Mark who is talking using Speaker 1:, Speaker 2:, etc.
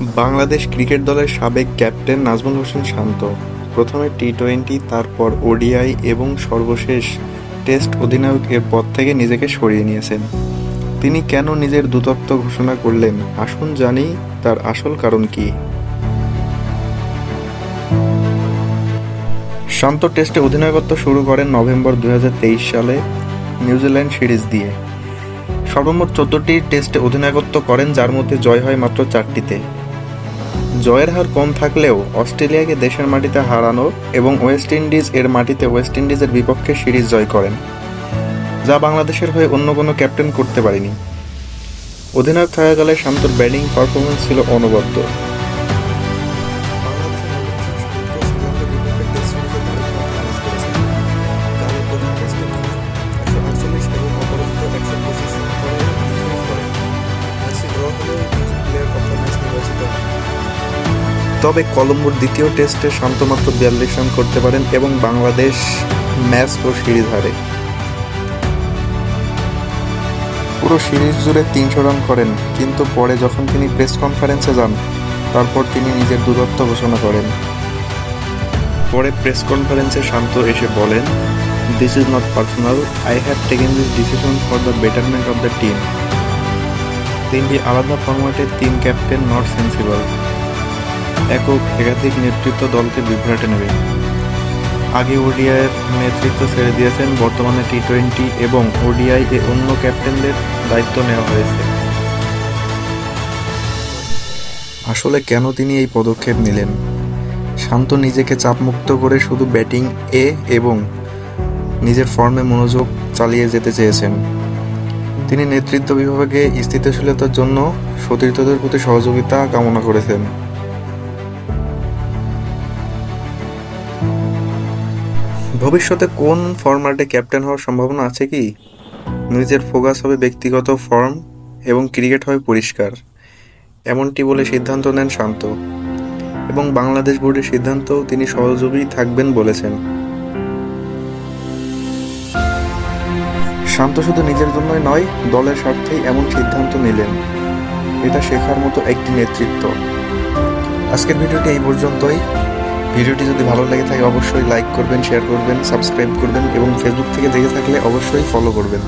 Speaker 1: Bangladesh cricket দলের সাবেক captain Nazmul Hossain শান্ত, প্রথমে টি টোয়েন্টি তারপর ওডিআই এবং সর্বশেষ টেস্ট অধিনায়কের পদ থেকে নিজেকে সরিয়ে নিয়েছেন। তিনি কেন নিজের দূতত্ব ঘোষণা করলেন? আসুন জানি তার আসল কারণ কি। শান্ত টেস্টে অধিনায়কত্ব শুরু করেন নভেম্বর দু হাজার তেইশ সালে নিউজিল্যান্ড সিরিজ দিয়ে। সর্বমোট চোদ্দটি টেস্টে অধিনায়কত্ব করেন, যার মধ্যে জয় হয় মাত্র চারটিতে। জয়ের হার কম থাকলেও অস্ট্রেলিয়াকে দেশের মাটিতে হারানো এবং ওয়েস্ট ইন্ডিজ এর মাটিতে ওয়েস্ট ইন্ডিজের বিপক্ষে সিরিজ জয় করেন, যা বাংলাদেশের হয়ে অন্য কোনো ক্যাপ্টেন করতে পারেনি। অধিনায়ক থাকাকালে শান্তর ব্যাটিং পারফরমেন্স ছিল অনবদ্য। তবে কলম্বোর দ্বিতীয় টেস্টে শান্ত মাত্র বিয়াল্লিশ রান করতে পারেন এবং বাংলাদেশ ম্যাচ ও সিরিজ হারে। পুরো সিরিজ জুড়ে তিনশো রান করেন, কিন্তু পরে যখন তিনি প্রেস কনফারেন্সে যান, তারপর তিনি নিজের দূরত্ব ঘোষণা করেন। পরে প্রেস কনফারেন্সে শান্ত এসে বলেন this is not personal I have taken this decision for the betterment of the team তিনটি আলাদা ফরম্যাটের তিন ক্যাপ্টেন নট সেন্সিবল একক একাধিক নেতৃত্ব দলকে বিভ্রাটে নেবে। আগে ওডিআইয়ের নেতৃত্ব ছেড়ে দিয়েছেন বর্তমানে টি টোয়েন্টি এবং ওডিআই এ অন্য ক্যাপ্টেনদের দায়িত্ব নেওয়া হয়েছে। আসলে কেন তিনি এই পদক্ষেপ নিলেন? শান্ত নিজেকে চাপমুক্ত করে শুধু ব্যাটিং এ এবং নিজের ফর্মে মনোযোগ চালিয়ে যেতে চেয়েছেন। তিনি নেতৃত্ব বিভাগে স্থিতিশীলতার জন্য সতীর্থদের প্রতি সহযোগিতা কামনা করেছেন। ভবিষ্যতে কোন ফরম্যাটে ক্যাপ্টেন হওয়ার সম্ভাবনা আছে কি? নিজের ফোকাস হবে ব্যক্তিগত ফর্ম এবং ক্রিকেট হবে পরিষ্কার। এমনটি বলে সিদ্ধান্ত নেন শান্ত। এবং বাংলাদেশ বোর্ডের সিদ্ধান্তও তিনি সহযোগী থাকবেন বলেছেন। শান্ত শুধু নিজের জন্যই নয়, দলের স্বার্থেই এমন সিদ্ধান্ত নিলেন। এটা শেখার মতো একটি নেতৃত্ব। আজকের ভিডিওটি এই পর্যন্তই। ভিডিওটি যদি ভালো লেগে থাকে, অবশ্যই লাইক করবেন শেয়ার করবেন সাবস্ক্রাইব করবেন এবং ফেসবুক থেকে দেখে থাকলে অবশ্যই ফলো করবেন।